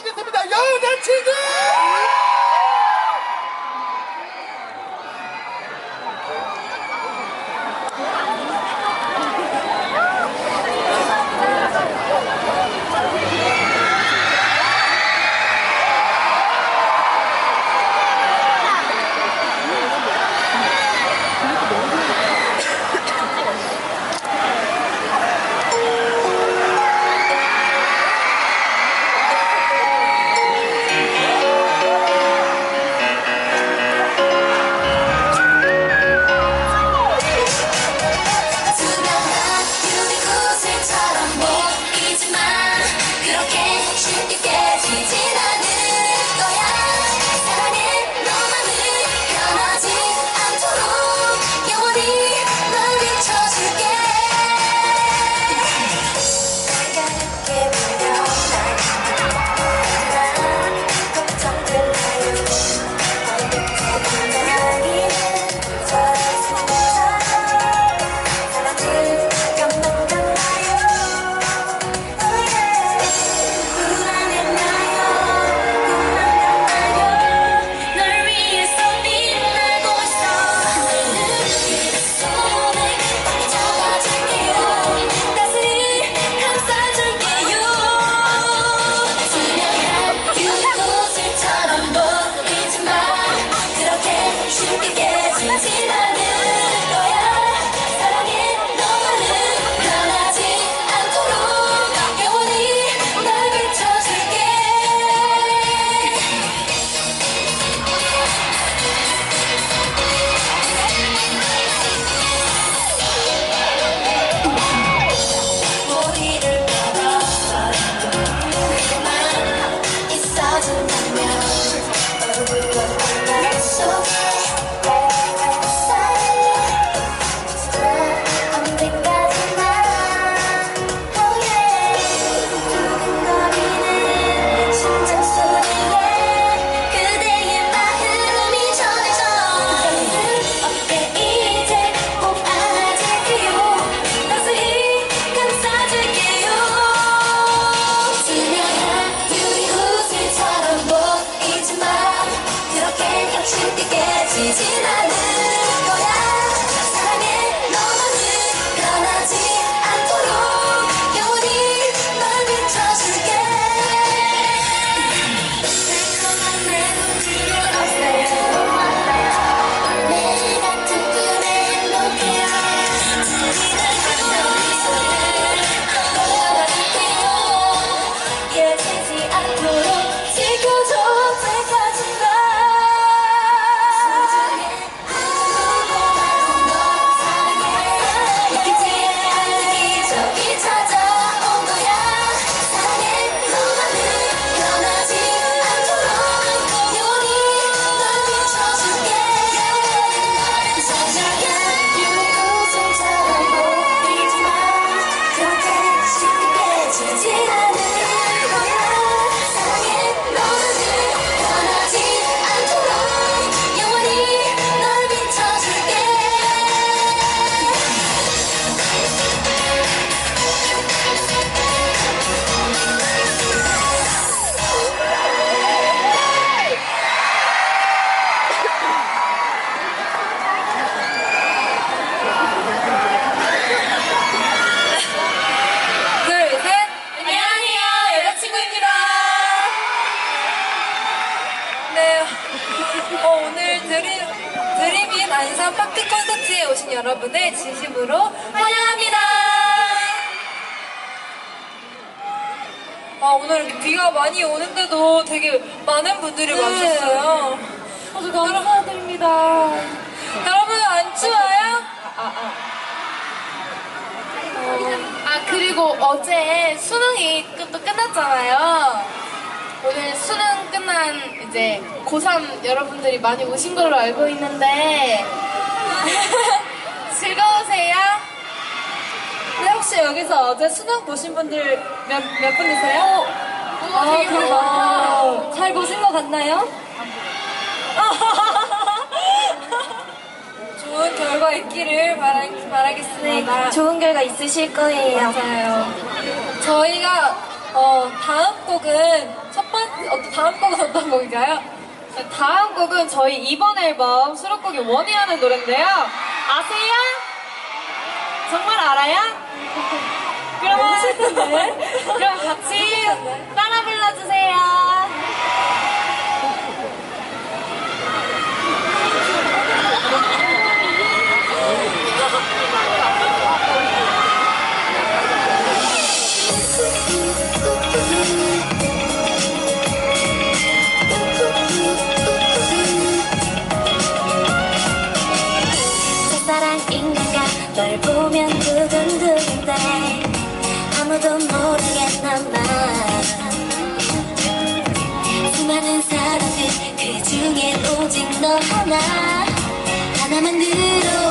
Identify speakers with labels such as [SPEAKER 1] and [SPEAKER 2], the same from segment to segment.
[SPEAKER 1] 마치겠습니다. 여자친구!
[SPEAKER 2] 안산 파크 콘서트에 오신 여러분을 진심으로 환영합니다. 아 오늘 비가 많이 오는데도 되게 많은 분들이 네. 와주셨어요. 아주 감사드립니다. 여러분 안 추워요?
[SPEAKER 3] 아, 아, 아. 어, 아 그리고 어제 수능이 또 끝났잖아요. 오늘 수능 끝난 이제 고3 여러분들이 많이 오신 걸로 알고 있는데 즐거우세요?
[SPEAKER 2] 근데 혹시 여기서 어제 수능 보신 분들 몇, 몇 분이세요?
[SPEAKER 3] 오, 아, 되게 많다.
[SPEAKER 2] 잘 보신 것 같나요? 좋은 결과 있기를 바라, 바라겠습니다.
[SPEAKER 4] 네, 좋은 결과 있으실 거예요.
[SPEAKER 2] 맞아요. 저희가 어, 다음 곡은 어떤 다음 곡은 어떤 곡인가요?
[SPEAKER 4] 다음 곡은 저희 이번 앨범 수록곡이 원이하는 노래인데요. 아세요? 정말 알아요? 그러면 네, 그럼 같이 따라 불러주세요.
[SPEAKER 1] 너 하나 하나만 들어.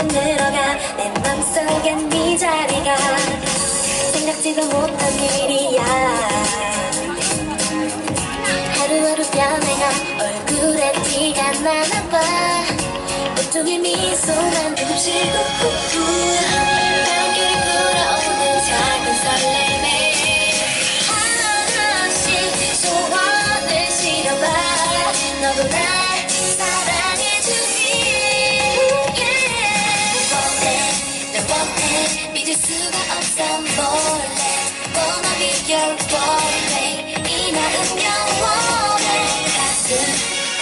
[SPEAKER 1] 쏙쏙 들어가. 내 맘속엔 네 자리가 생각지도 못한 일이야. 하루하루 변해가 얼굴에 티가 나나봐. 보통의 미소만 듬실고 푹푹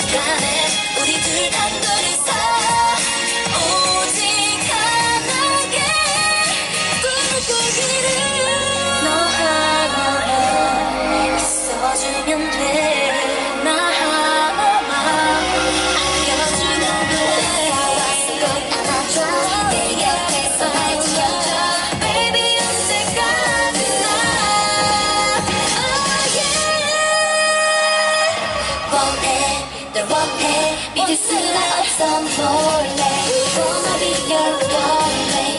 [SPEAKER 1] 시간에 우리
[SPEAKER 4] 둘다
[SPEAKER 5] Hadi sırla atsam zorla Olabiliyor zorla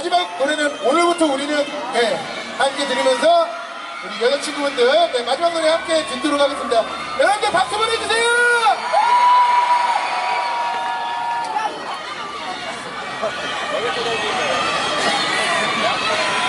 [SPEAKER 5] 마지막 노래는 오늘부터 우리는 네, 함께 들으면서 우리 여자친구분들 네, 마지막 노래 함께 듣도록 하겠습니다. 네, 여러분들 박수 보내주세요!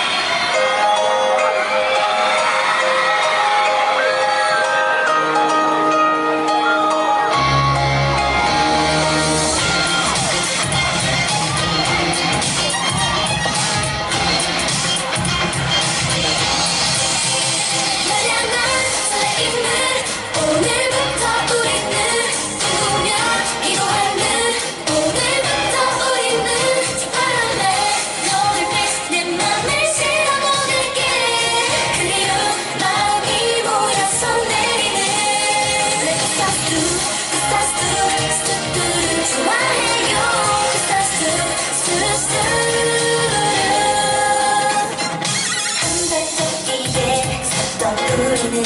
[SPEAKER 1] 부르네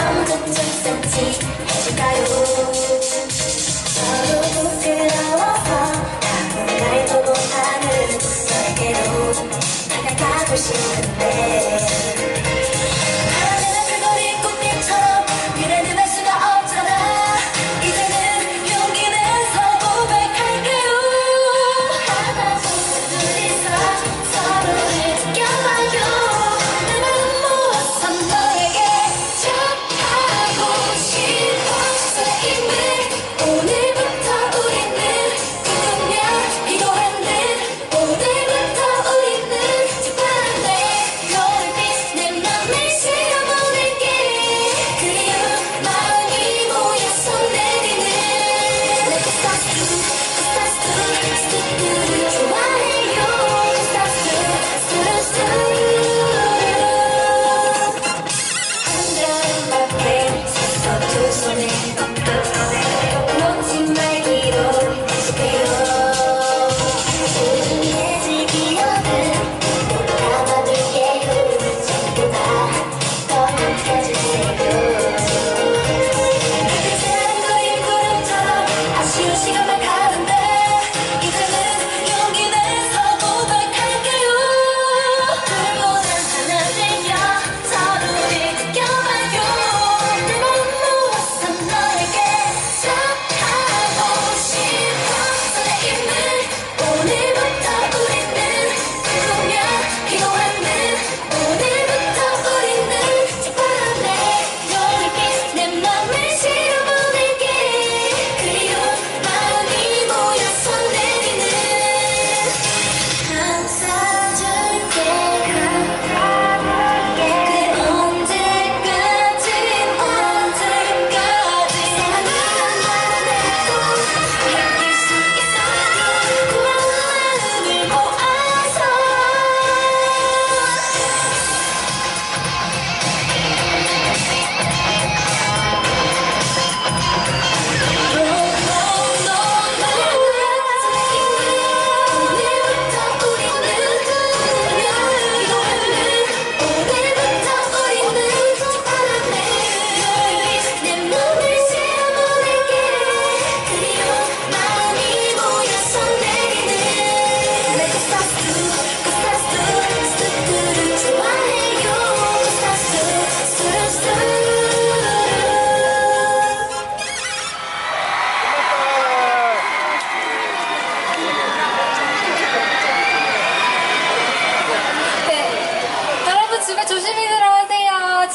[SPEAKER 1] 아무것도 있었지. 해줄까요?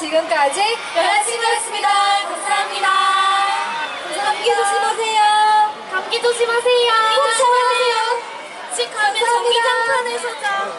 [SPEAKER 2] 지금까지 여자친구였습니다. 감사합니다. 감기 조심하세요.
[SPEAKER 3] 감기 조심하세요.
[SPEAKER 2] 감기 조심하세요.
[SPEAKER 3] 집 가면 전기장판에서 자.